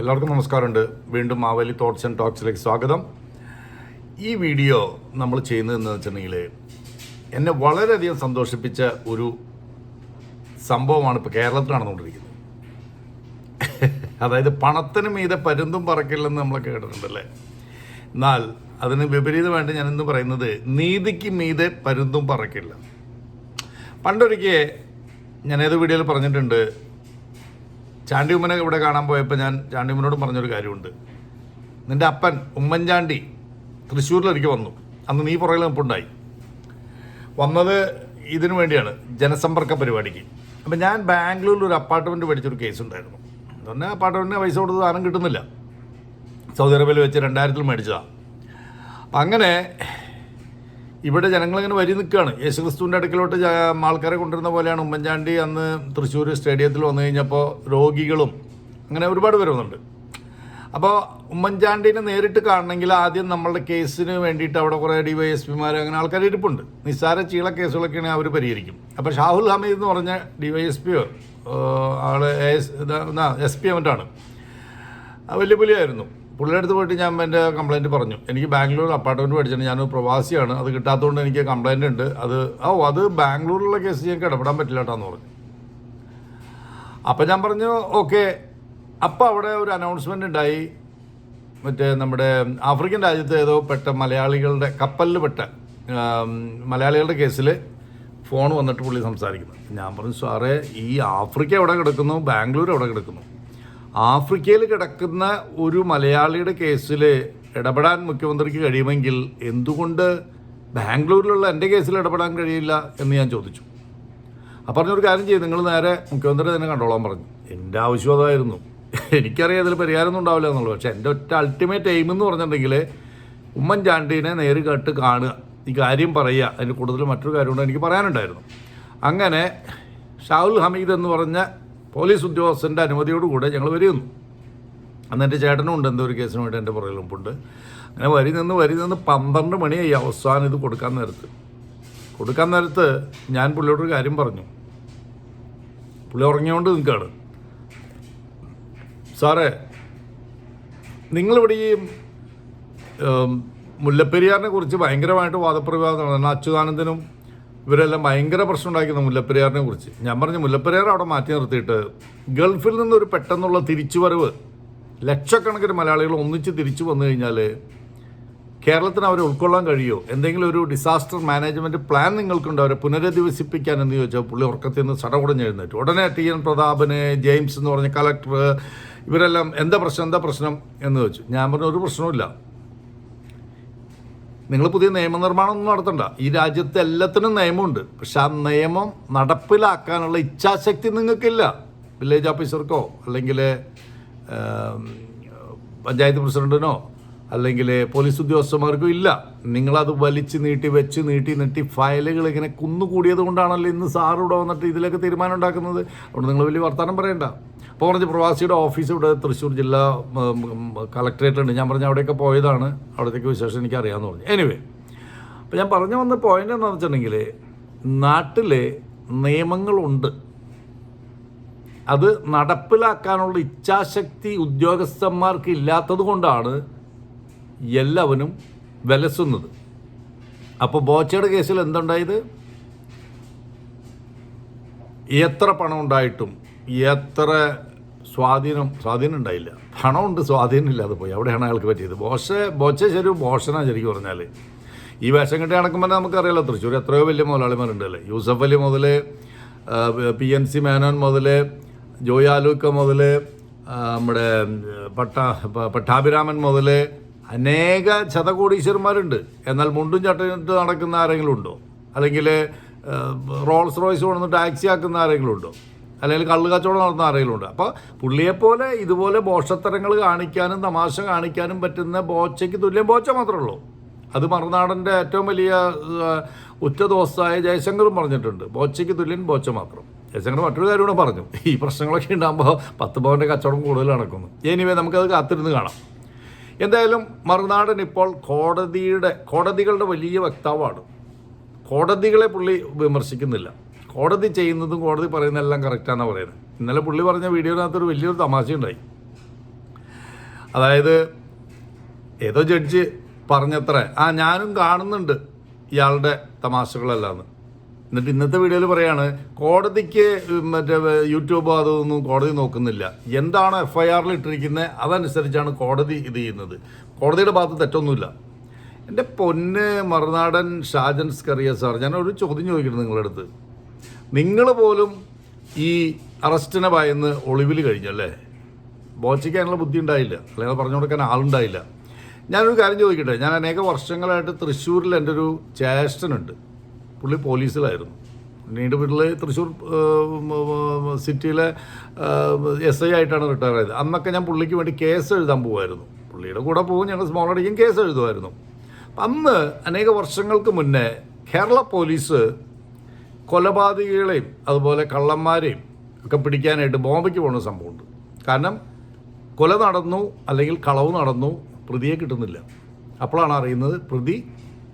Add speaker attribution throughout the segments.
Speaker 1: എല്ലാവർക്കും നമസ്കാരമുണ്ട്. വീണ്ടും മാവേലി തോട്ട്സ് ആൻഡ് ടോക്സിലേക്ക് സ്വാഗതം. ഈ വീഡിയോ നമ്മൾ ചെയ്യുന്നതെന്ന് വെച്ചിട്ടുണ്ടെങ്കിൽ എന്നെ വളരെയധികം സന്തോഷിപ്പിച്ച ഒരു സംഭവമാണ് ഇപ്പോൾ കേരളത്തിൽ നടന്നുകൊണ്ടിരിക്കുന്നത്. അതായത് പണത്തിന് മീതെ പരുന്തും പറക്കില്ലെന്ന് നമ്മളൊക്കെ കേട്ടിട്ടുണ്ടല്ലേ? എന്നാൽ അതിന് വിപരീതമായിട്ട് ഞാൻ ഇന്ന് പറയുന്നത് നീതിക്ക് മീതെ പരുന്തും പറക്കില്ല പണ്ടൊരിക്കൽ ഞാൻ ഏത് വീഡിയോയിൽ പറഞ്ഞിട്ടുണ്ട് ചാണ്ടി ഉമ്മനെ ഇവിടെ കാണാൻ പോയപ്പോൾ ഞാൻ ചാണ്ടി ഉമ്മനോട് പറഞ്ഞൊരു കാര്യമുണ്ട്. നിന്റെ അപ്പൻ ഉമ്മൻചാണ്ടി തൃശ്ശൂരിലേക്ക് വന്നു. അന്ന് നീ പുറകിൽ നിൽപ്പുണ്ടായി. വന്നത് ഇതിനു വേണ്ടിയാണ് ജനസമ്പർക്ക പരിപാടിക്ക്. അപ്പം ഞാൻ ബാംഗ്ലൂരിൽ ഒരു അപ്പാർട്ട്മെന്റ് മേടിച്ചൊരു കേസ് ഉണ്ടായിരുന്നു. എന്ന് അപ്പാർട്ട്മെന്റിന് പൈസ കൊടുത്ത് സാധനം കിട്ടുന്നില്ല. സൗദി അറേബ്യയിൽ വെച്ച് രണ്ടായിരത്തിൽ മേടിച്ചതാണ് അപ്പം അങ്ങനെ ഇവിടെ ജനങ്ങളിങ്ങനെ വരി നിൽക്കുകയാണ്. യേശുക്രിസ്തുവിന്റെ അടുക്കലോട്ട് ആൾക്കാരെ കൊണ്ടുവരുന്ന പോലെയാണ്. ഉമ്മൻചാണ്ടി അന്ന് തൃശ്ശൂർ സ്റ്റേഡിയത്തിൽ വന്നു കഴിഞ്ഞപ്പോൾ രോഗികളും അങ്ങനെ ഒരുപാട് വരുന്നുണ്ട് അപ്പോൾ ഉമ്മൻചാണ്ടിനെ നേരിട്ട് കാണണമെങ്കിൽ ആദ്യം നമ്മളുടെ കേസിന് വേണ്ടിയിട്ട് അവിടെ കുറേ ഡി വൈ എസ് പിമാർ അങ്ങനെ ആൾക്കാർ ഇരിപ്പുണ്ട്. നിസ്സാര ചീള കേസുകളൊക്കെയാണ് അവർ പരിഹരിക്കും. അപ്പോൾ ഷാഹുൽ ഹമീദ് എന്ന് പറഞ്ഞ ഡി വൈ എസ് പിയോ ആൾ എസ് എസ് പി എമന്റാണ് വലിയ പുലിയായിരുന്നു. പുള്ളിയുടെ അടുത്ത് പോയിട്ട് ഞാൻ എന്റെ കംപ്ലയിന്റ് പറഞ്ഞു. എനിക്ക് ബാംഗ്ലൂരിൽ അപ്പാർട്ട്മെന്റ് മേടിച്ചിട്ട് ഞാനൊരു പ്രവാസിയാണ്. അത് കിട്ടാത്തതുകൊണ്ട് എനിക്ക് കംപ്ലയിന്റ് ഉണ്ട്. അത് ഓ അത് ബാംഗ്ലൂരിലുള്ള കേസ് ഞങ്ങൾക്ക് ഇടപെടാൻ പറ്റില്ല പറഞ്ഞു. അപ്പം ഞാൻ പറഞ്ഞു ഓക്കെ. അപ്പോൾ അവിടെ ഒരു അനൗൺസ്മെന്റ് ഉണ്ടായി. മറ്റേ നമ്മുടെ ആഫ്രിക്കൻ രാജ്യത്ത് ഏതോ പെട്ട മലയാളികളുടെ കപ്പലിൽ പെട്ട മലയാളികളുടെ കേസിൽ ഫോൺ വന്നിട്ട് പുള്ളി സംസാരിക്കുന്നത് ഞാൻ പറഞ്ഞു സാറേ ഈ ആഫ്രിക്ക എവിടെ കിടക്കുന്നു? ബാംഗ്ലൂർ എവിടെ കിടക്കുന്നു? ആഫ്രിക്കയിൽ കിടക്കുന്ന ഒരു മലയാളിയുടെ കേസിൽ ഇടപെടാൻ മുഖ്യമന്ത്രിക്ക് കഴിയുമെങ്കിൽ എന്തുകൊണ്ട് ബാംഗ്ലൂരിലുള്ള എന്റെ കേസിൽ ഇടപെടാൻ കഴിയില്ല എന്ന് ഞാൻ ചോദിച്ചു. അപ്പം പറഞ്ഞൊരു കാര്യം ചെയ്യും. നിങ്ങൾ നേരെ മുഖ്യമന്ത്രി തന്നെ കണ്ടോളാൻ പറഞ്ഞു. എന്റെ ആവശ്യം അതായിരുന്നു. എനിക്കറിയാം ഇതിൽ പരിഹാരമൊന്നും ഉണ്ടാവില്ല എന്നുള്ളൂ പക്ഷേ എന്റെ ഒറ്റ അൾട്ടിമേറ്റ് എയിം എന്ന് പറഞ്ഞിട്ടുണ്ടെങ്കിൽ ഉമ്മൻചാണ്ടീനെ നേര് കേട്ട് കാണുക. ഈ കാര്യം പറയുക. അതിന് കൂടുതൽ മറ്റൊരു കാര്യമുണ്ട് എനിക്ക് പറയാനുണ്ടായിരുന്നു. അങ്ങനെ ഷാഹുൽ ഹമീദ് എന്ന് പറഞ്ഞ പോലീസ് ഉദ്യോഗസ്ഥന്റെ അനുമതിയോടുകൂടെ ഞങ്ങൾ വരുന്നു അന്ന് എന്റെ ചേട്ടനും ഉണ്ട് എന്തോ ഒരു കേസിന് വേണ്ടി എന്റെ പുറകിൽ മുമ്പുണ്ട്. അങ്ങനെ വരി നിന്ന് വരി നിന്ന് പന്ത്രണ്ട് മണിയായി അവസാനം ഇത് കൊടുക്കാൻ നേരത്ത്. കൊടുക്കാൻ നേരത്ത് ഞാൻ പുള്ളിയോടൊരു കാര്യം പറഞ്ഞു. പുള്ളി ഉറങ്ങിയോണ്ട് നിൽക്കുകയാണ്. സാറേ നിങ്ങളിവിടെ ഈ മുല്ലപ്പെരിയാറിനെ കുറിച്ച് ഭയങ്കരമായിട്ട് വാദപ്രതിവാദം നടന്നു അച്യുതാനന്ദനും ഇവരെല്ലാം ഭയങ്കര പ്രശ്നം ഉണ്ടാക്കുന്ന മുല്ലപ്പെരിയാറിനെ കുറിച്ച്. ഞാൻ പറഞ്ഞു മുല്ലപ്പെരിയാർ അവിടെ മാറ്റി നിർത്തിയിട്ട് ഗൾഫിൽ നിന്നൊരു പെട്ടെന്നുള്ള തിരിച്ചുവരവ് ലക്ഷക്കണക്കിന് മലയാളികൾ ഒന്നിച്ച് തിരിച്ചു വന്നു കഴിഞ്ഞാൽ കേരളത്തിന് അവരെ ഉൾക്കൊള്ളാൻ കഴിയുമോ എന്തെങ്കിലും ഒരു ഡിസാസ്റ്റർ മാനേജ്മെന്റ് പ്ലാൻ നിങ്ങൾക്കുണ്ട് അവരെ പുനരധിവസിപ്പിക്കാൻ എന്ന് ചോദിച്ചാൽ പുള്ളി ഉറക്കത്തിൽ നിന്ന് സടകുടഞ്ഞ് എഴുന്നേറ്റ്. ഉടനെ ടി. എൻ. പ്രതാപന് ജെയിംസ് എന്ന് പറഞ്ഞ കളക്ടർ ഇവരെല്ലാം എന്താ പ്രശ്നം എന്താ പ്രശ്നം എന്ന് ചോദിച്ചു. ഞാൻ പറഞ്ഞ ഒരു പ്രശ്നവുമില്ല. നിങ്ങൾ പുതിയ നിയമനിർമ്മാണം ഒന്നും നടത്തണ്ട. ഈ രാജ്യത്തെ എല്ലാത്തിനും നിയമമുണ്ട്. പക്ഷെ ആ നിയമം നടപ്പിലാക്കാനുള്ള ഇച്ഛാശക്തി നിങ്ങൾക്കില്ല. വില്ലേജ് ഓഫീസർക്കോ അല്ലെങ്കിൽ പഞ്ചായത്ത് പ്രസിഡന്റിനോ അല്ലെങ്കിൽ പോലീസ് ഉദ്യോഗസ്ഥന്മാർക്കോ ഇല്ല. നിങ്ങളത് വലിച്ച് നീട്ടി വെച്ച് നീട്ടി നീട്ടി ഫയലുകൾ ഇങ്ങനെ കുന്നുകൂടിയത് കൊണ്ടാണല്ലോ ഇന്ന് സാർ ഇവിടെ വന്നിട്ട് ഇതിലൊക്കെ തീരുമാനം ഉണ്ടാക്കുന്നത്. അതുകൊണ്ട് നിങ്ങൾ വലിയ വർത്തമാനം പറയണ്ട. അപ്പോൾ പറഞ്ഞ് പ്രവാസിയുടെ ഓഫീസ് ഇവിടെ തൃശ്ശൂർ ജില്ലാ കളക്ടറേറ്റ് ഉണ്ട് ഞാൻ പറഞ്ഞ അവിടെയൊക്കെ പോയതാണ്. അവിടത്തേക്ക് വിശേഷം എനിക്ക് അറിയാമെന്ന് പറഞ്ഞു. എനിവേ അപ്പോൾ ഞാൻ പറഞ്ഞു വന്ന പോയിന്റ് എന്താണെന്ന് വെച്ചിട്ടുണ്ടെങ്കിൽ നാട്ടിൽ നിയമങ്ങളുണ്ട്. അത് നടപ്പിലാക്കാനുള്ള ഇച്ഛാശക്തി ഉദ്യോഗസ്ഥന്മാർക്ക് ഇല്ലാത്തത് കൊണ്ടാണ് എല്ലാവരും വിലസുന്നത്. അപ്പോൾ ബോച്ചയുടെ കേസിൽ എന്തുണ്ടായത്? എത്ര പണം ഉണ്ടായിട്ടും എത്ര സ്വാധീനം സ്വാധീനം ഉണ്ടായില്ല. പണമുണ്ട് സ്വാധീനം ഇല്ലാതെ പോയി. അവിടെയാണ് അയാൾക്ക് പറ്റിയത്. ബോഷ ബോച്ച ശരി ബോഷനാ ശരിക്കും പറഞ്ഞാൽ ഈ വേഷം കെട്ടി നടക്കുമ്പോൾ നമുക്കറിയാലോ തൃശ്ശൂർ എത്രയോ വലിയ മുതലാളിമാരുണ്ട് അല്ലേ യൂസഫ് അലി മുതൽ പി എൻ സി മേനോൻ മുതൽ ജോയ് ആലൂക്ക മുതൽ നമ്മുടെ പട്ട പട്ടാഭിരാമൻ മുതൽ അനേക ശതകോടീശ്വരന്മാരുണ്ട്. എന്നാൽ മുണ്ടും ചട്ടയിട്ട് നടക്കുന്ന ആരെങ്കിലും ഉണ്ടോ? അല്ലെങ്കിൽ റോൾസ് റോയ്സ് കൊണ്ടുവന്ന് ടാക്സി ആക്കുന്ന ആരെങ്കിലും ഉണ്ടോ? അല്ലെങ്കിൽ കള്ളു കച്ചവടം നടന്ന ആരെങ്കിലും ഉണ്ടോ. അപ്പോൾ പുള്ളിയെപ്പോലെ ഇതുപോലെ ബോഷത്തരങ്ങൾ കാണിക്കാനും തമാശ കാണിക്കാനും പറ്റുന്ന ബോച്ചയ്ക്ക് തുല്യം ബോച്ച മാത്രമേ ഉള്ളൂ അത് മറുനാടന്റെ ഏറ്റവും വലിയ ഉച്ച ദോസ്തായ ജയശങ്കറും പറഞ്ഞിട്ടുണ്ട്. ബോച്ചയ്ക്ക് തുല്യം ബോച്ച മാത്രം. ജയശങ്കർ മറ്റൊരു കാര്യം കൂടെ പറഞ്ഞു. ഈ പ്രശ്നങ്ങളൊക്കെ ഉണ്ടാകുമ്പോൾ പത്ത് പവന്റെ കച്ചവടം കൂടുതൽ നടക്കുന്നു. എനിവേ നമുക്കത് കാത്തിരുന്ന് കാണാം. എന്തായാലും മറുനാടൻ ഇപ്പോൾ കോടതിയുടെ കോടതികളുടെ വലിയ വക്താവാണ്. കോടതികളെ പുള്ളി വിമർശിക്കുന്നില്ല. കോടതി ചെയ്യുന്നതും കോടതി പറയുന്നതെല്ലാം കറക്റ്റാണെന്നാണ് പറയുന്നത്. ഇന്നലെ പുള്ളി പറഞ്ഞ വീഡിയോനകത്തൊരു വലിയൊരു തമാശയുണ്ടായി. അതായത് ഏതോ ജഡ്ജ് പറഞ്ഞത്ര ആ ഞാനും കാണുന്നുണ്ട് ഇയാളുടെ തമാശകളെല്ലാം എന്നിട്ട് ഇന്നത്തെ വീഡിയോയിൽ പറയാണ് കോടതിക്ക് മറ്റേ യൂട്യൂബോ അതൊന്നും കോടതി നോക്കുന്നില്ല. എന്താണ് എഫ് ഐ ആറിൽ ഇട്ടിരിക്കുന്നത് അതനുസരിച്ചാണ് കോടതി ഇത് ചെയ്യുന്നത്. കോടതിയുടെ ഭാഗത്ത് തെറ്റൊന്നുമില്ല. എന്റെ പൊന്ന് മറുനാടൻ ഷാജൻ സ്കറിയ സാർ ഞാൻ ഒരു ചോദ്യം ചോദിക്കുന്നത് നിങ്ങളുടെ അടുത്ത്? നിങ്ങൾ പോലും ഈ അറസ്റ്റിനെ ഭയന്ന് ഒളിവിൽ കഴിഞ്ഞല്ലേ ബോച്ചിക്കാനുള്ള ബുദ്ധി ഉണ്ടായില്ല. അല്ലെങ്കിൽ പറഞ്ഞു കൊടുക്കാൻ ആളുണ്ടായില്ല. ഞാനൊരു കാര്യം ചോദിക്കട്ടെ? ഞാൻ അനേക വർഷങ്ങളായിട്ട് തൃശ്ശൂരിൽ എന്റെ ഒരു ചേഷ്ടനുണ്ട്. പുള്ളി പോലീസിലായിരുന്നു. പിന്നീട് വീട്ടിൽ തൃശ്ശൂർ സിറ്റിയിലെ എസ് ഐ ആയിട്ടാണ് റിട്ടയർ ആയത്. അന്നൊക്കെ ഞാൻ പുള്ളിക്ക് വേണ്ടി കേസ് എഴുതാൻ പോകുമായിരുന്നു പുള്ളിയുടെ കൂടെ പോകും ഞങ്ങൾ സ്മോൾ അടിക്കും കേസ് എഴുതുമായിരുന്നു. അന്ന് അനേക വർഷങ്ങൾക്ക് മുന്നേ കേരള പോലീസ് കൊലപാതകികളെയും അതുപോലെ കള്ളന്മാരെയും ഒക്കെ പിടിക്കാനായിട്ട് ബോംബയ്ക്ക് പോകുന്ന സംഭവമുണ്ട്. കാരണം കൊല നടന്നു അല്ലെങ്കിൽ കളവ് നടന്നു പ്രതിയെ കിട്ടുന്നില്ല. അപ്പോഴാണ് അറിയുന്നത് പ്രതി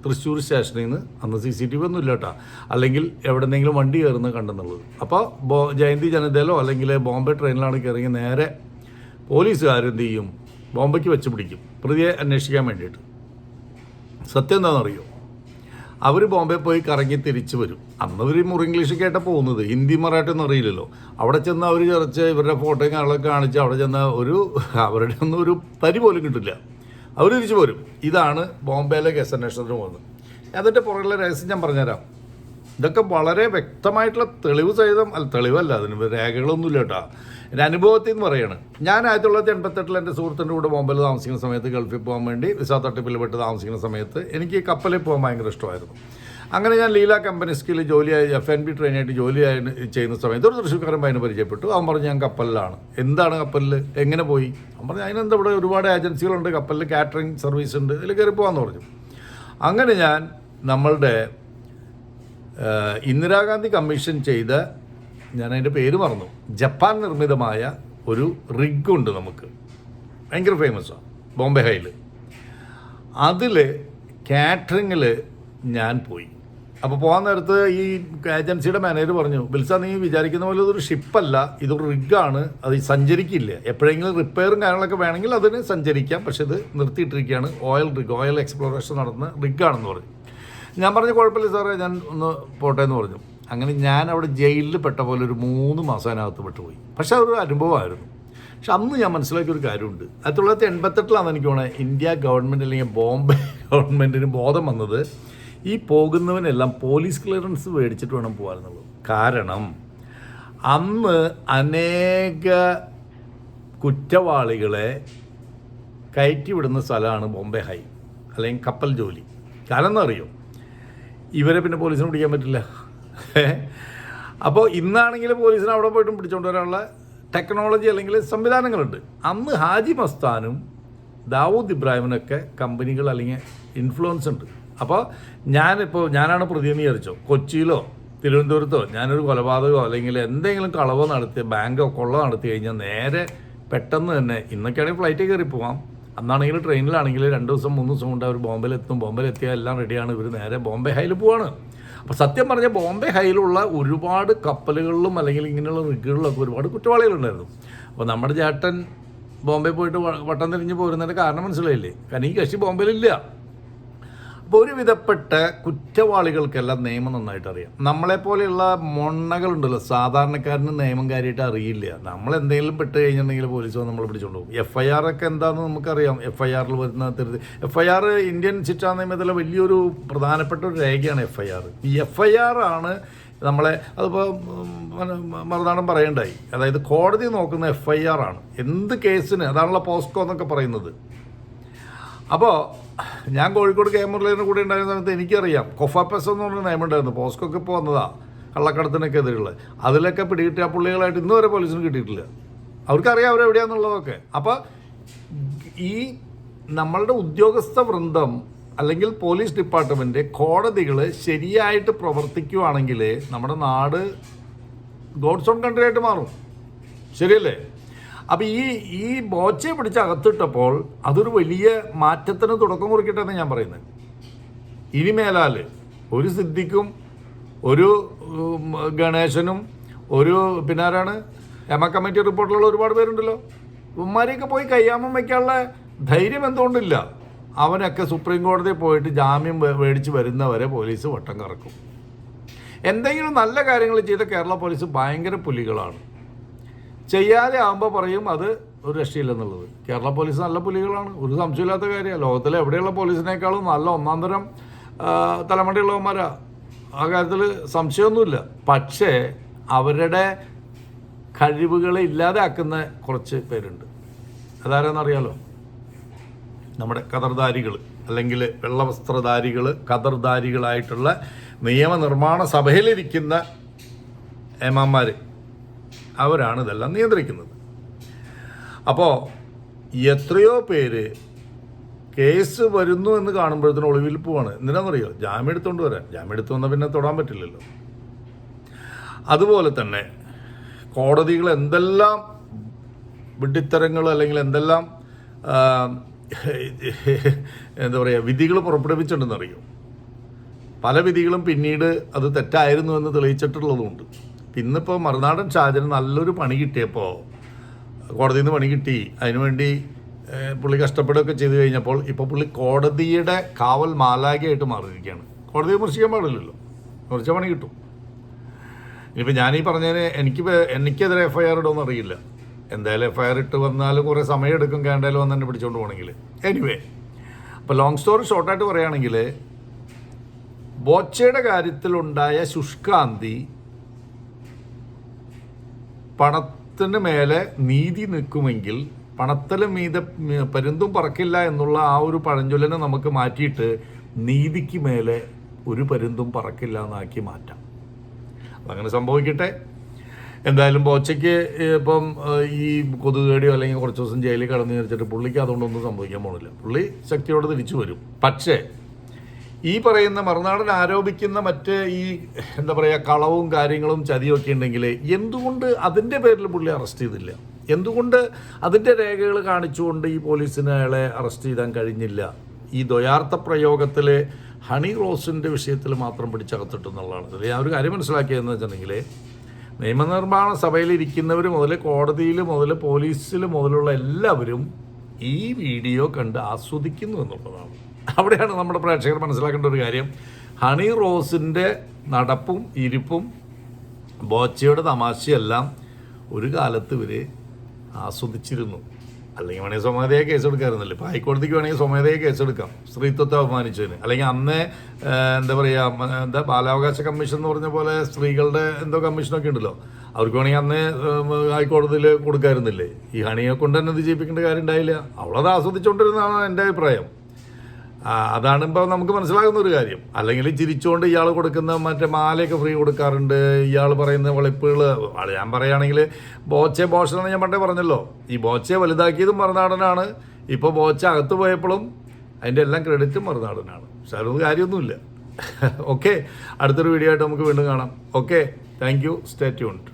Speaker 1: തൃശ്ശൂർ സ്റ്റേഷനിൽ നിന്ന് അന്ന് സി സി ടി വി ഒന്നും കേട്ടോ അല്ലെങ്കിൽ എവിടെന്നെങ്കിലും വണ്ടി കയറുന്നത് കണ്ടെന്നുള്ളത്. അപ്പോൾ ബോ ജയന്തി ജനതയിലോ അല്ലെങ്കിൽ ബോംബെ ട്രെയിനിലാണ് കയറിയ നേരെ പോലീസുകാരെന്ത് ചെയ്യും? ബോംബെക്ക് വെച്ച് പിടിക്കും. പ്രതിയെ അന്വേഷിക്കാൻ വേണ്ടിയിട്ട്. സത്യം എന്താണെന്നറിയോ? അവർ ബോംബെ പോയി കറങ്ങി തിരിച്ചു വരും. അന്ന് അവർ മുറി ഇംഗ്ലീഷ് കേട്ട പോകുന്നത്. ഹിന്ദി മറാഠി ഒന്നും അറിയില്ലല്ലോ. അവിടെ ചെന്ന് അവർ കുറച്ച് ഇവരുടെ ഫോട്ടോയും കാര്യങ്ങളൊക്കെ കാണിച്ച് അവിടെ ചെന്ന ഒരു അവരുടെ ഒന്നും ഒരു തരി പോലും കിട്ടില്ല. അവർ തിരിച്ചു പോരും. ഇതാണ് ബോംബെയിലെ കേസ് അന്വേഷണത്തിന് പോകുന്നത്. അതിന്റെ പുറകിലെ രഹസ്യം ഞാൻ പറഞ്ഞുതരാം. ഇതൊക്കെ വളരെ വ്യക്തമായിട്ടുള്ള തെളിവ് സഹിതം അല്ല തെളിവല്ല അതിന് രേഖകളൊന്നുമില്ല കേട്ടോ. എന്റെ അനുഭവത്തിൽ നിന്ന് പറയാണ്. ഞാൻ ആയിരത്തി തൊള്ളായിരത്തി എൺപത്തെട്ടിൽ എന്റെ സുഹൃത്തിന്റെ കൂടെ ബോംബെയിൽ താമസിക്കുന്ന സമയത്ത് ഗൾഫിൽ പോകാൻ വേണ്ടി വിസ തട്ടിപ്പിൽ പെട്ട് താമസിക്കുന്ന സമയത്ത് എനിക്ക് കപ്പലിൽ പോകാൻ ഭയങ്കര ഇഷ്ടമായിരുന്നു. അങ്ങനെ ഞാൻ ലീല കമ്പനിസ്കിൽ ജോലിയായി എഫ് എൻ ബി ട്രെയിനായിട്ട് ജോലിയായി ചെയ്യുന്ന സമയത്ത് ഒരു തൃശ്ശൂർക്കാരൻ പരിചയപ്പെട്ടു. അവൻ പറഞ്ഞു ഞാൻ കപ്പലിലാണ്. എന്താണ് കപ്പലിൽ എങ്ങനെ പോയി? അവൻ പറഞ്ഞു അതിനെന്താ ഇവിടെ ഒരുപാട് ഏജൻസികളുണ്ട്. കപ്പലിൽ കാറ്ററിംഗ് സർവീസ് ഉണ്ട്. ഇതിൽ കയറി പോകാമെന്ന് പറഞ്ഞു. അങ്ങനെ ഞാൻ നമ്മളുടെ ഇന്ദിരാഗാന്ധി കമ്മീഷൻ ചെയ്ത ഞാൻ അതിന്റെ പേര് മറന്നു ജപ്പാൻ നിർമ്മിതമായ ഒരു റിഗ് ഉണ്ട് നമുക്ക്. ഭയങ്കര ഫേമസാണ് ബോംബെ ഹൈയിൽ അതിൽ കാറ്ററിങ്ങിൽ ഞാൻ പോയി. അപ്പോൾ പോകാൻ നേരത്ത് ഈ ഏജൻസിയുടെ മാനേജർ പറഞ്ഞു ബിൽസ നീ വിചാരിക്കുന്ന പോലെ ഇതൊരു ഷിപ്പല്ല ഇതൊരു റിഗാണ് അത് സഞ്ചരിക്കില്ല? എപ്പോഴെങ്കിലും റിപ്പയറും കാര്യങ്ങളൊക്കെ വേണമെങ്കിൽ അതിന് സഞ്ചരിക്കാം പക്ഷെ ഇത് നിർത്തിയിട്ടിരിക്കുകയാണ്. ഓയിൽ റിഗ് ഓയിൽ എക്സ്പ്ലോറേഷൻ നടത്തുന്ന റിഗാണെന്ന് പറഞ്ഞു. ഞാൻ പറഞ്ഞു കുഴപ്പമില്ല സാറേ ഞാൻ ഒന്ന് പോട്ടെ എന്ന് പറഞ്ഞു. അങ്ങനെ ഞാൻ അവിടെ ജയിലിൽ പെട്ട പോലെ ഒരു മൂന്ന് മാസം അതിനകത്ത് പെട്ടുപോയി. പക്ഷെ അതൊരു അനുഭവമായിരുന്നു. പക്ഷെ അന്ന് ഞാൻ മനസ്സിലാക്കിയ ഒരു കാര്യമുണ്ട്. ആയിരത്തി തൊള്ളായിരത്തി എൺപത്തെട്ടിലാണ് എനിക്ക് തോന്നുന്നത് ഇന്ത്യ ഗവൺമെന്റ് അല്ലെങ്കിൽ ബോംബെ ഗവൺമെന്റിന് ബോധം വന്നത്. ഈ പോകുന്നവനെല്ലാം പോലീസ് ക്ലിയറൻസ് മേടിച്ചിട്ട് വേണം പോകാനെന്നുള്ളത്. കാരണം അന്ന് അനേക കുറ്റവാളികളെ കയറ്റി വിടുന്ന സ്ഥലമാണ് ബോംബെ ഹൈ അല്ലെങ്കിൽ കപ്പൽ ജോലി. കാരണം എന്നറിയോ ഇവരെ പിന്നെ പോലീസിനെ പിടിക്കാൻ പറ്റില്ല. അപ്പോൾ ഇന്നാണെങ്കിൽ പോലീസിന് അവിടെ പോയിട്ടും പിടിച്ചുകൊണ്ട് വരാനുള്ള ടെക്നോളജി അല്ലെങ്കിൽ സംവിധാനങ്ങളുണ്ട്. അന്ന് ഹാജി മസ്താനും ദാവൂദ് ഇബ്രാഹിമിനൊക്കെ കമ്പനികൾ അല്ലെങ്കിൽ ഇൻഫ്ലുവൻസ് ഉണ്ട്. അപ്പോൾ ഞാനിപ്പോൾ ഞാനാണ് പ്രതിയെന്ന് വിചാരിച്ചോ. കൊച്ചിയിലോ തിരുവനന്തപുരത്തോ ഞാനൊരു കൊലപാതകമോ അല്ലെങ്കിൽ എന്തെങ്കിലും കളവോ നടത്തി ബാങ്കോ കൊള്ള നടത്തി കഴിഞ്ഞാൽ നേരെ പെട്ടെന്ന് തന്നെ ഇന്നൊക്കെയാണെങ്കിൽ ഫ്ലൈറ്റിൽ കയറി പോവാം. അന്നാണെങ്കിൽ ട്രെയിനിലാണെങ്കിൽ രണ്ട് ദിവസം മൂന്ന് ദിവസം കൊണ്ട് അവർ ബോംബെയിലെത്തും ബോംബെയിലെത്തിയാൽ എല്ലാം റെഡിയാണ് ഇവർ നേരെ ബോംബെ ഹൈയിൽ പോവാണ്. അപ്പോൾ സത്യം പറഞ്ഞാൽ ബോംബെ ഹൈയിലുള്ള ഒരുപാട് കപ്പലുകളിലും അല്ലെങ്കിൽ ഇങ്ങനെയുള്ള റിഗുകളിലൊക്കെ ഒരുപാട് കുറ്റവാളികളുണ്ടായിരുന്നു. അപ്പോൾ നമ്മുടെ ചേട്ടൻ ബോംബെ പോയിട്ട് വട്ടം തിരിഞ്ഞ് പോരുന്നതിന്റെ കാരണം മനസ്സിലായില്ലേ? കാരണം ഈ കക്ഷി ബോംബെയിലില്ല ഒരുവിധപ്പെട്ട കുറ്റവാളികൾക്കെല്ലാം നിയമം നന്നായിട്ട് അറിയാം നമ്മളെ പോലെയുള്ള മൊണ്ണകളുണ്ടല്ലോ സാധാരണക്കാരന് നിയമം കാര്യമായിട്ട് അറിയില്ല. നമ്മൾ എന്തെങ്കിലും പെട്ട് കഴിഞ്ഞിട്ടുണ്ടെങ്കിൽ പോലീസ് നമ്മളെ പിടിച്ചോണ്ട് പോകും. എഫ് ഐ ആർ ഒക്കെ എന്താണെന്ന് നമുക്കറിയാം. എഫ് ഐ ആറിൽ വരുന്ന തരുത് എഫ് ഐ ആർ ഇന്ത്യൻ ശിക്ഷാ നിയമത്തിലെ വലിയൊരു പ്രധാനപ്പെട്ട ഒരു രേഖയാണ് എഫ് ഐ ആർ ഈ എഫ് ഐ ആർ ആണ് നമ്മളെ അതിപ്പോൾ മറുനാടൻ പറയണ്ടായി. അതായത് കോടതി നോക്കുന്ന എഫ് ഐ ആർ ആണ്. എന്ത് കേസിന്? അതാണല്ലോ പോസ്കോ എന്നൊക്കെ പറയുന്നത്. അപ്പോൾ ഞാൻ കോഴിക്കോട് കെ മുരളീന്റെ കൂടെ ഉണ്ടായിരുന്ന സമയത്ത് എനിക്കറിയാം. കൊഫാപ്പസ് എന്ന് പറഞ്ഞ നയമുണ്ടായിരുന്നു പോസ്കൊക്കെ ഇപ്പോൾ വന്നതാണ് കള്ളക്കടത്തിനൊക്കെ എതിരുള്ളത് അതിലൊക്കെ പിടികിട്ടിയ പുള്ളികളായിട്ട് ഇന്ന് വരെ പോലീസിന് കിട്ടിയിട്ടില്ല. അവർക്കറിയാം അവരെവിടെയാണെന്നുള്ളതൊക്കെ അപ്പോൾ ഈ നമ്മളുടെ ഉദ്യോഗസ്ഥ വൃന്ദം അല്ലെങ്കിൽ പോലീസ് ഡിപ്പാർട്ട്മെന്റ് കോടതികൾ ശരിയായിട്ട് പ്രവർത്തിക്കുവാണെങ്കിൽ നമ്മുടെ നാട് ഗോഡ്സ് ഓൺ കൺട്രി ആയിട്ട് മാറും. ശരിയല്ലേ? അപ്പം ഈ ഈ ബോച്ചയെ പിടിച്ച് അകത്തിട്ടപ്പോൾ അതൊരു വലിയ മാറ്റത്തിന് തുടക്കം കുറിക്കട്ടെ എന്ന് ഞാൻ പറയുന്നത് ഇനി മേലാൽ ഒരു സിദ്ധിക്കും ഒരു ഗണേശനും ഒരു പിന്നെ ആരാണ്? എമ കമ്മിറ്റി റിപ്പോർട്ടിലുള്ള ഒരുപാട് പേരുണ്ടല്ലോ. ഇവന്മാരെയൊക്കെ പോയി കയ്യാമം വയ്ക്കാനുള്ള ധൈര്യം എന്തുകൊണ്ടില്ല. അവനൊക്കെ സുപ്രീം കോടതിയിൽ പോയിട്ട് ജാമ്യം മേടിച്ച് വരുന്നവരെ പോലീസ് വട്ടം കറക്കും. എന്തെങ്കിലും നല്ല കാര്യങ്ങൾ ചെയ്ത കേരള പോലീസ് ഭയങ്കര പുലികളാണ്. ചെയ്യാതെ ആകുമ്പോൾ പറയും അത് ഒരു രക്ഷയില്ലെന്നുള്ളത്. കേരള പോലീസ് നല്ല പുലികളാണ്. ഒരു സംശയമില്ലാത്ത കാര്യമാണ്. ലോകത്തിലെ എവിടെയുള്ള പോലീസിനേക്കാളും നല്ല ഒന്നാം തരം തലമുറയുള്ളവന്മാരാ ആ കാര്യത്തിൽ സംശയമൊന്നുമില്ല. പക്ഷേ അവരുടെ കഴിവുകളെ ഇല്ലാതാക്കുന്ന കുറച്ച് പേരുണ്ട്. അതാരെന്നറിയാലോ? നമ്മുടെ കതർധാരികൾ അല്ലെങ്കിൽ വെള്ളവസ്ത്രധാരികൾ കതർധാരികളായിട്ടുള്ള നിയമനിർമ്മാണ സഭയിലിരിക്കുന്ന ഏമാന്മാർ അവരാണ് ഇതെല്ലാം നിയന്ത്രിക്കുന്നത്. അപ്പോൾ എത്രയോ പേര് കേസ് വരുന്നു എന്ന് കാണുമ്പോഴത്തേനും ഒളിവിൽ പോവാണ്. എന്തിനാണെന്നറിയോ ജാമ്യം എടുത്തുകൊണ്ട് വരാൻ. ജാമ്യം എടുത്തു വന്നാൽ പിന്നെ തൊടാൻ പറ്റില്ലല്ലോ. അതുപോലെ തന്നെ കോടതികൾ എന്തെല്ലാം വിഡ്ഢിത്തരങ്ങൾ അല്ലെങ്കിൽ എന്തെല്ലാം എന്താ പറയുക വിധികൾ പുറപ്പെടുവിച്ചിട്ടുണ്ടെന്നറിയോ? പല വിധികളും പിന്നീട് അത് തെറ്റായിരുന്നു എന്ന് തെളിയിച്ചിട്ടുള്ളതുമുണ്ട്. ഇന്നിപ്പോൾ മറുനാടൻ ഷാജന് നല്ലൊരു പണി കിട്ടിയപ്പോൾ കോടതിയിൽ നിന്ന് പണി കിട്ടി. അതിനുവേണ്ടി പുള്ളി കഷ്ടപ്പെടുകയൊക്കെ ചെയ്തു കഴിഞ്ഞപ്പോൾ ഇപ്പോൾ പുള്ളി കോടതിയുടെ കാവൽ മാലാഖയായിട്ട് മാറിയിരിക്കുകയാണ്. കോടതിയെ വിമർശിക്കാൻ പാടില്ലല്ലോ. മുറിച്ച പണി കിട്ടും. ഇനിയിപ്പോൾ ഞാനീ പറഞ്ഞതിന് എനിക്ക് എനിക്കെതിരെ എഫ് ഐ ആർ ഇടുമെന്ന് അറിയില്ല. എന്തായാലും എഫ് ഐ ആർ ഇട്ട് വന്നാലും കുറേ സമയം എടുക്കും. കേണ്ടാലും വന്ന് തന്നെ പിടിച്ചുകൊണ്ട് പോകണമെങ്കിൽ എനിവേ അപ്പോൾ ലോങ് സ്റ്റോറി ഷോർട്ടായിട്ട് പറയുകയാണെങ്കിൽ ബോച്ചയുടെ കാര്യത്തിലുണ്ടായ ശുഷ്കാന്തി പണത്തിന് മേലെ നീതി നിൽക്കുമെങ്കിൽ പണത്തിന് മീത പരുന്തും പറക്കില്ല എന്നുള്ള ആ ഒരു പഴഞ്ചൊല്ലിനെ നമുക്ക് മാറ്റിയിട്ട് നീതിക്ക് മേലെ ഒരു പരുന്തും പറക്കില്ല എന്നാക്കി മാറ്റാം. അതങ്ങനെ സംഭവിക്കട്ടെ. എന്തായാലും ബോച്ചയ്ക്ക് ഇപ്പം ഈ കൊതുകേടിയോ അല്ലെങ്കിൽ കുറച്ച് ദിവസം ജയിലിൽ കടന്നു വെച്ചിട്ട് പുള്ളിക്ക് അതുകൊണ്ടൊന്നും സംഭവിക്കാൻ പോണില്ല. പുള്ളി ശക്തിയോടെ തിരിച്ചു വരും. പക്ഷേ ഈ പറയുന്ന മറുനാടൻ ആരോപിക്കുന്ന മറ്റ് ഈ എന്താ പറയുക കളവും കാര്യങ്ങളും ചതിയും ഒക്കെ ഉണ്ടെങ്കിൽ എന്തുകൊണ്ട് അതിന്റെ പേരിൽ പുള്ളി അറസ്റ്റ് ചെയ്തില്ല? എന്തുകൊണ്ട് അതിന്റെ രേഖകൾ കാണിച്ചുകൊണ്ട് ഈ പോലീസിന് അയാളെ അറസ്റ്റ് ചെയ്താൻ കഴിഞ്ഞില്ല? ഈ ദ്വയാർത്ഥ പ്രയോഗത്തിൽ ഹണി റോസിന്റെ വിഷയത്തിൽ മാത്രം പിടിച്ചകത്തിട്ടു എന്നുള്ളതാണ്. ഇതിൽ ഞാൻ ഒരു കാര്യം മനസ്സിലാക്കിയതെന്ന് വെച്ചിട്ടുണ്ടെങ്കിൽ നിയമനിർമ്മാണ സഭയിൽ ഇരിക്കുന്നവർ മുതൽ കോടതിയിൽ മുതൽ പോലീസിൽ മുതലുള്ള എല്ലാവരും ഈ വീഡിയോ കണ്ട് ആസ്വദിക്കുന്നു എന്നുള്ളതാണ്. അവിടെയാണ് നമ്മുടെ പ്രേക്ഷകർ മനസ്സിലാക്കേണ്ട ഒരു കാര്യം. ഹണി റോസിന്റെ നടപ്പും ഇരിപ്പും ബോച്ചയുടെ തമാശയെല്ലാം ഒരു കാലത്ത് ഇവർ ആസ്വദിച്ചിരുന്നു. അല്ലെങ്കിൽ വേണമെങ്കിൽ സ്വമേധയെ കേസെടുക്കാമായിരുന്നല്ലോ ഇപ്പോൾ ഹൈക്കോടതിക്ക് വേണമെങ്കിൽ സ്വമേധയെ കേസെടുക്കാം. സ്ത്രീത്വത്തെ അപമാനിച്ചതിന്. അല്ലെങ്കിൽ അന്ന് എന്താ പറയുക എന്താ ബാലാവകാശ കമ്മീഷൻ എന്ന് പറഞ്ഞ പോലെ സ്ത്രീകളുടെ എന്തോ കമ്മീഷനൊക്കെ ഉണ്ടല്ലോ. അവർക്ക് വേണമെങ്കിൽ അന്ന് ഹൈക്കോടതിയിൽ കൊടുക്കാമായിരുന്നില്ലേ ഈ ഹണിയെ കൊണ്ട് തന്നെ ഇത് ചെയ്യിപ്പിക്കേണ്ട കാര്യം ഉണ്ടായില്ല. അവളത് ആസ്വദിച്ചുകൊണ്ടിരുന്നതാണ് എന്റെ അഭിപ്രായം. അതാണ് ഇപ്പോൾ നമുക്ക് മനസ്സിലാകുന്ന ഒരു കാര്യം. അല്ലെങ്കിൽ ചിരിച്ചുകൊണ്ട് ഇയാൾ കൊടുക്കുന്ന മറ്റേ മാലയൊക്കെ ഫ്രീ കൊടുക്കാറുണ്ട്. ഇയാൾ പറയുന്ന വെളിപ്പുകൾ ഞാൻ പറയുകയാണെങ്കിൽ ബോച്ചെ ബോഷനാണ് ഞാൻ പണ്ടേ പറഞ്ഞല്ലോ. ഈ ബോച്ചെ വലുതാക്കിയതും മറുനാടനാണ്. ഇപ്പോൾ ബോച്ച അകത്ത് പോയപ്പോഴും അതിന്റെ എല്ലാം ക്രെഡിറ്റും മറുനാടനാണ്. പക്ഷെ അതൊന്നും കാര്യമൊന്നുമില്ല. ഓക്കെ അടുത്തൊരു വീഡിയോ ആയിട്ട് നമുക്ക് വീണ്ടും കാണാം. Okay thank you stay tuned